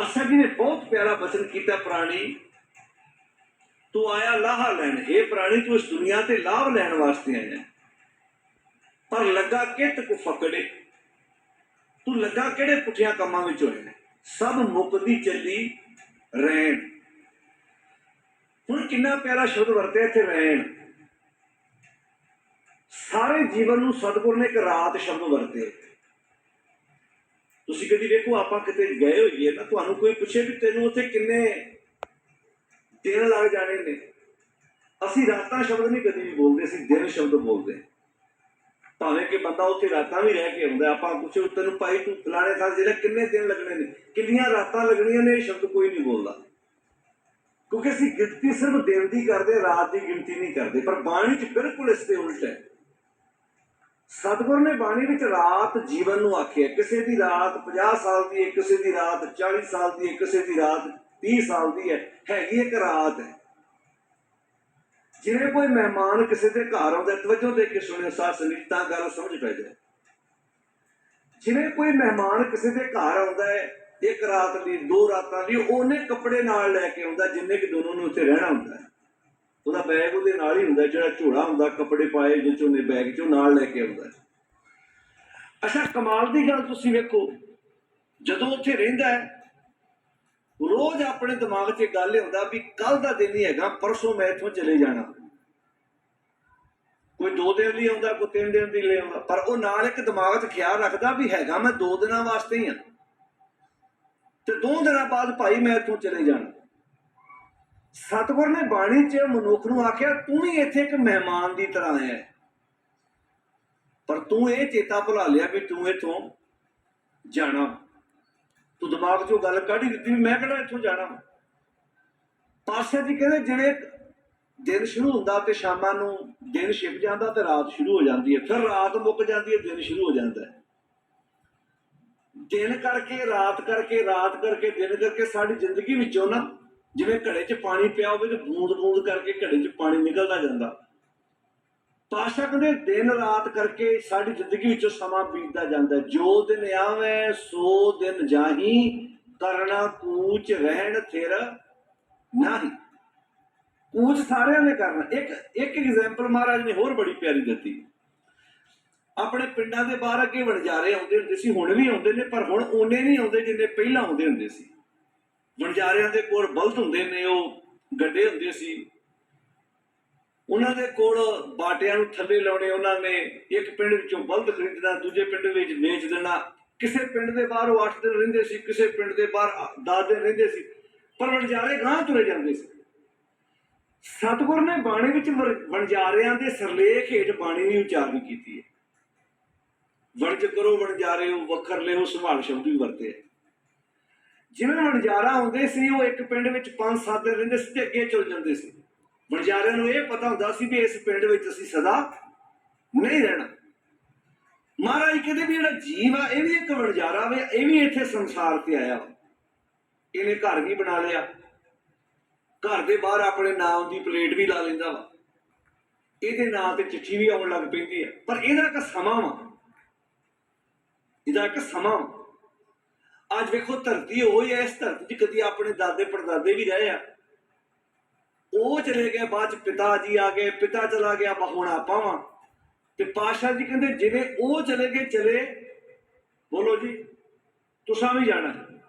ਪਾਤਸ਼ਾਹ ਜੀ ਨੇ ਬਹੁਤ ਪਿਆਰਾ ਬਚਨ ਕੀਤਾ, ਪ੍ਰਾਣੀ, ਤੂੰ ਆਇਆ ਲਾਹਾ ਲੈਣ। ਇਹ ਪ੍ਰਾਣੀ ਤੂੰ ਇਸ ਦੁਨੀਆ ਤੇ ਲਾਭ ਲੈਣ ਵਾਸਤੇ ਆਇਆ। ਪਰ ਲੱਗਾ ਕਿਤ ਕੋ ਫਕੜੇ। ਤੂੰ ਲੱਗਾ ਕਿਹੜੇ ਪੁੱਠਿਆਂ ਕੰਮਾਂ ਵਿੱਚ ਹੋਇਆ ਸਭ ਮੁਕਦੀ ਚੱਲੀ ਰਹਿਣ। ਹੁਣ ਕਿੰਨਾ ਪਿਆਰਾ ਸ਼ਬਦ ਵਰਤਿਆ ਇੱਥੇ, ਰਹਿਣ। ਸਾਰੇ ਜੀਵਨ ਨੂੰ ਸਤਿਗੁਰ ਨੇ ਇੱਕ ਰਾਤ ਸ਼ਬਦ ਵਰਤੇ ਤੁਸੀਂ ਕਦੀ ਵੇਖੋ, ਆਪਾਂ ਕਿਤੇ ਗਏ ਹੋਈਏ ਨਾ ਤੁਹਾਨੂੰ ਕੋਈ ਪੁੱਛੇ ਵੀ ਤੈਨੂੰ ਉੱਥੇ ਕਿੰਨੇ ਦਿਨ ਲੱਗ ਜਾਣੇ ਨੇ। ਅਸੀਂ ਰਾਤਾਂ ਸ਼ਬਦ ਨਹੀਂ ਕਦੀ ਵੀ ਬੋਲਦੇ ਅਸੀਂ ਦਿਨ ਸ਼ਬਦ ਬੋਲਦੇ। ਭਾਵੇਂ ਕਿ ਬੰਦਾ ਉੱਥੇ ਰਾਤਾਂ ਵੀ ਰਹਿ ਕੇ ਆਉਂਦਾ, ਆਪਾਂ ਪੁੱਛੇ ਤੈਨੂੰ ਭਾਈ ਤੂੰ ਫਲਾਣੇ ਥਾਂ ਜਿਹੜਾ ਕਿੰਨੇ ਦਿਨ ਲੱਗਣੇ ਨੇ, ਕਿੰਨੀਆਂ ਰਾਤਾਂ ਲੱਗਣੀਆਂ ਨੇ, ਇਹ ਸ਼ਬਦ ਕੋਈ ਨਹੀਂ ਬੋਲਦਾ। ਕਿਉਂਕਿ ਅਸੀਂ ਗਿਣਤੀ ਸਿਰਫ ਦਿਨ ਦੀ ਕਰਦੇ, ਰਾਤ ਦੀ ਗਿਣਤੀ ਨਹੀਂ ਕਰਦੇ, ਪਰ ਬਾਣੀ 'ਚ ਬਿਲਕੁਲ ਇਸ ਦੇ ਉਲਟ ਹੈ। ਸਤਿਗੁਰ ਨੇ ਬਾਣੀ ਵਿੱਚ ਰਾਤ ਜੀਵਨ ਨੂੰ ਆਖਿਆ, ਕਿਸੇ ਦੀ ਰਾਤ 50 ਸਾਲ ਦੀ ਹੈ, ਕਿਸੇ ਦੀ ਰਾਤ 40 ਸਾਲ ਦੀ ਹੈ, ਕਿਸੇ ਦੀ ਰਾਤ 30 ਸਾਲ ਦੀ ਹੈ, ਹੈਗੀ ਇੱਕ ਰਾਤ ਹੈ। ਜਿਵੇਂ ਕੋਈ ਮਹਿਮਾਨ ਕਿਸੇ ਦੇ ਘਰ ਆਉਂਦਾ, ਤਵੱਜੋ ਦੇ ਕੇ ਸੁਣਿਓ ਸਾਥ ਸੰਗਤ ਤਾਂ ਗੱਲ ਸਮਝ ਪੈ ਜਾਏ। ਜਿਵੇਂ ਕੋਈ ਮਹਿਮਾਨ ਕਿਸੇ ਦੇ ਘਰ ਆਉਂਦਾ ਹੈ, ਇੱਕ ਰਾਤ ਲਈ ਦੋ ਰਾਤਾਂ ਲਈ ਉਹਨੇ ਕੱਪੜੇ ਨਾਲ ਲੈ ਕੇ ਆਉਂਦਾ, ਜਿੰਨੇ ਕਿ ਦੋਨੋਂ ਨੂੰ ਉੱਥੇ ਰਹਿਣਾ ਹੁੰਦਾ ਹੈ। ਉਹਦਾ ਬੈਗ ਉਹਦੇ ਨਾਲ ਹੀ ਹੁੰਦਾ, ਜਿਹੜਾ ਝੋਲਾ ਹੁੰਦਾ, ਕੱਪੜੇ ਪਾਏ, ਜਿਹਦੇ ਉਹਨੇ ਬੈਗ ਚੋਂ ਨਾਲ ਲੈ ਕੇ ਆਉਂਦਾ। ਅੱਛਾ, ਕਮਾਲ ਦੀ ਗੱਲ ਤੁਸੀਂ ਵੇਖੋ, ਜਦੋਂ ਉੱਥੇ ਰਹਿੰਦਾ ਹੈ, ਰੋਜ਼ ਆਪਣੇ ਦਿਮਾਗ 'ਚ ਗੱਲ ਇਹ ਹੁੰਦਾ ਵੀ ਕੱਲ ਦਾ ਦਿਨ ਹੀ ਹੈਗਾ, ਪਰਸੋਂ ਮੈਂ ਇੱਥੋਂ ਚਲੇ ਜਾਣਾ। ਕੋਈ ਦੋ ਦਿਨ ਲਈ ਆਉਂਦਾ, ਕੋਈ ਤਿੰਨ ਦਿਨ ਲਈ ਆਉਂਦਾ, ਪਰ ਉਹ ਨਾਲ ਇੱਕ ਦਿਮਾਗ 'ਚ ਖਿਆਲ ਰੱਖਦਾ ਵੀ ਹੈਗਾ, ਮੈਂ ਦੋ ਦਿਨਾਂ ਵਾਸਤੇ ਹੀ ਆ ਤੇ ਦੋ ਦਿਨਾਂ ਬਾਅਦ ਭਾਈ ਮੈਂ ਇੱਥੋਂ ਚਲੇ ਜਾਣਾ। ਸਤਿਗੁਰ ਨੇ ਬਾਣੀ 'ਚ ਮਨੁੱਖ ਨੂੰ ਆਖਿਆ, ਤੂੰ ਵੀ ਇੱਥੇ ਇੱਕ ਮਹਿਮਾਨ ਦੀ ਤਰ੍ਹਾਂ ਆਇਆ ਹੈ। ਪਰ ਤੂੰ ਇਹ ਚੇਤਾ ਭੁਲਾ ਲਿਆ ਵੀ ਤੂੰ ਇੱਥੋਂ ਜਾਣਾ। ਤੂੰ ਦਿਮਾਗ 'ਚੋਂ ਗੱਲ ਕੱਢ ਹੀ ਦਿੱਤੀ ਵੀ ਮੈਂ ਕਿਹੜਾ ਇੱਥੋਂ ਜਾਣਾ। ਪਾਸ਼ਾ ਜੀ ਕਹਿੰਦੇ ਜਿਹੜੇ ਦਿਨ ਸ਼ੁਰੂ ਹੁੰਦਾ ਤੇ ਸ਼ਾਮਾਂ ਨੂੰ ਦਿਨ ਛਿਪ ਜਾਂਦਾ ਤੇ ਰਾਤ ਸ਼ੁਰੂ ਹੋ ਜਾਂਦੀ ਹੈ। ਫਿਰ ਰਾਤ ਮੁੱਕ ਜਾਂਦੀ ਹੈ, ਦਿਨ ਸ਼ੁਰੂ ਹੋ ਜਾਂਦਾ ਹੈ। ਦਿਨ ਕਰਕੇ, ਰਾਤ ਕਰਕੇ ਰਾਤ ਕਰਕੇ, ਦਿਨ ਕਰਕੇ ਸਾਡੀ ਜ਼ਿੰਦਗੀ ਵਿੱਚੋਂ ਨਾ ਜਿਵੇਂ ਘੜੇ 'ਚ ਪਾਣੀ ਪਿਆ ਹੋਵੇ ਤੇ ਬੂੰਦ ਬੂੰਦ ਕਰਕੇ ਘੜੇ 'ਚ ਪਾਣੀ ਨਿਕਲਦਾ ਜਾਂਦਾ। ਪਾਸ਼ਾ ਕਹਿੰਦੇ ਦਿਨ ਰਾਤ ਕਰਕੇ ਸਾਡੀ ਜ਼ਿੰਦਗੀ ਵਿੱਚੋਂ ਸਮਾਂ ਬੀਤਦਾ ਜਾਂਦਾ। ਜੋ ਦਿਨ ਆਵੇ, ਸੋ ਦਿਨ ਜਾਹੀ ਕਰਨਾ ਕੂਚ ਰਹਿਣ ਥਿਰ ਨਹੀਂ। ਕੂਚ ਸਾਰਿਆਂ ਨੇ ਕਰਨਾ। ਇੱਕ ਇੱਕ ਐਗਜ਼ਾਮਪਲ ਮਹਾਰਾਜ ਨੇ ਹੋਰ ਬੜੀ ਪਿਆਰੀ ਦਿੱਤੀ। ਆਪਣੇ ਪਿੰਡਾਂ ਦੇ ਬਾਹਰ ਅੱਗੇ ਵਣਜਾਰੇ ਆਉਂਦੇ ਹੁੰਦੇ ਸੀ, ਹੁਣ ਵੀ ਆਉਂਦੇ ਨੇ, ਪਰ ਹੁਣ ਓਨੇ ਨਹੀਂ ਆਉਂਦੇ ਜਿੰਨੇ ਪਹਿਲਾਂ ਆਉਂਦੇ ਹੁੰਦੇ ਸੀ। ਵਣਜਾਰਿਆਂ ਦੇ ਕੋਲ ਬਲਦ ਹੁੰਦੇ ਨੇ, ਉਹ ਗੱਡੇ ਹੁੰਦੇ ਸੀ। ਉਹਨਾਂ ਦੇ ਕੋਲ ਬਾਟਿਆਂ ਨੂੰ ਥੱਲੇ ਲਾਉਣੇ, ਉਹਨਾਂ ਨੇ ਇੱਕ ਪਿੰਡ ਵਿੱਚੋਂ ਬਲਦ ਖਰੀਦਣਾ, ਦੂਜੇ ਪਿੰਡ ਵਿੱਚ ਵੇਚ ਦੇਣਾ। ਕਿਸੇ ਪਿੰਡ ਦੇ ਬਾਹਰ ਉਹ 8 ਦਿਨ ਰਹਿੰਦੇ ਸੀ, ਕਿਸੇ ਪਿੰਡ ਦੇ ਬਾਹਰ 10 ਦਿਨ ਰਹਿੰਦੇ ਸੀ, ਪਰ ਵਣਜਾਰੇ ਗਾਂ ਤੁਰੇ ਜਾਂਦੇ ਸੀ। ਸਤਿਗੁਰ ਨੇ ਬਾਣੀ ਵਿੱਚ ਵਰ- ਵਣਜਾਰਿਆਂ ਦੇ ਸਰਲੇਖ ਹੇਠ ਬਾਣੀ ਦੀ ਉਚਾਰਨ ਕੀਤੀ ਹੈ। ਵਣਜ ਕਰੋ ਵਣਜਾਰੇ ਹੋ ਵਖਰ ਲਿਓ ਸੰਭਾਲ ਸ਼ਬਦ ਵੀ ਵਰਤੇ ਹੈ ਜਿਵੇਂ ਵਣਜਾਰਾ ਹੁੰਦੇ ਸੀ, ਉਹ ਇੱਕ ਪਿੰਡ ਵਿੱਚ 5-7 ਦਿਨ ਰਹਿੰਦੇ ਸੀ ਤੇ ਅੱਗੇ ਚਲ ਜਾਂਦੇ ਸੀ। ਵਣਜਾਰਿਆਂ ਨੂੰ ਇਹ ਪਤਾ ਹੁੰਦਾ ਸੀ ਵੀ ਇਸ ਪਿੰਡ ਵਿੱਚ ਅਸੀਂ ਸਦਾ ਨਹੀਂ ਰਹਿਣਾ। ਮਹਾਰਾਜ ਕਹਿੰਦੇ ਵੀ ਜਿਹੜਾ ਜੀਵ ਆ, ਇਹ ਵੀ ਇੱਕ ਵਣਜਾਰਾ ਵੇ, ਇਹ ਵੀ ਇੱਥੇ ਸੰਸਾਰ ਤੇ ਆਇਆ ਵਾ। ਇਹਨੇ ਘਰ ਵੀ ਬਣਾ ਲਿਆ। ਘਰ ਦੇ ਬਾਹਰ ਆਪਣੇ ਨਾਮ ਦੀ ਪਲੇਟ ਵੀ ਲਾ ਲੈਂਦਾ ਵਾ। ਇਹਦੇ ਨਾਂ ਤੇ ਚਿੱਠੀ ਵੀ ਆਉਣ ਲੱਗ ਪੈਂਦੀ ਹੈ ਪਰ ਇਹਦਾ ਇੱਕ ਸਮਾਂ ਵਾ। ਇਹਦਾ ਇੱਕ ਸਮਾਂ ਵਾ। ਅੱਜ ਵੇਖੋ ਧਰਤੀ ਹੋਈ ਹੈ, ਇਸ ਧਰਤੀ 'ਚ ਕਦੀ ਆਪਣੇ ਦਾਦੇ ਪੜਦਾਦੇ ਵੀ ਰਹੇ ਆ। ਉਹ ਚਲੇ ਗਏ, ਬਾਅਦ 'ਚ ਪਿਤਾ ਜੀ ਆ ਗਏ, ਪਿਤਾ ਚਲਾ ਗਿਆ ਬਾ ਹੁਣ ਆਪਾਂ ਵਾਂ। ਤੇ ਪਾਸ਼ਾ ਜੀ ਕਹਿੰਦੇ, ਜਿਵੇਂ ਉਹ ਚਲੇ ਗਏ, ਚਲੇ। ਬੋਲੋ ਜੀ, ਤੁਸੀਂ ਵੀ ਜਾਣਾ।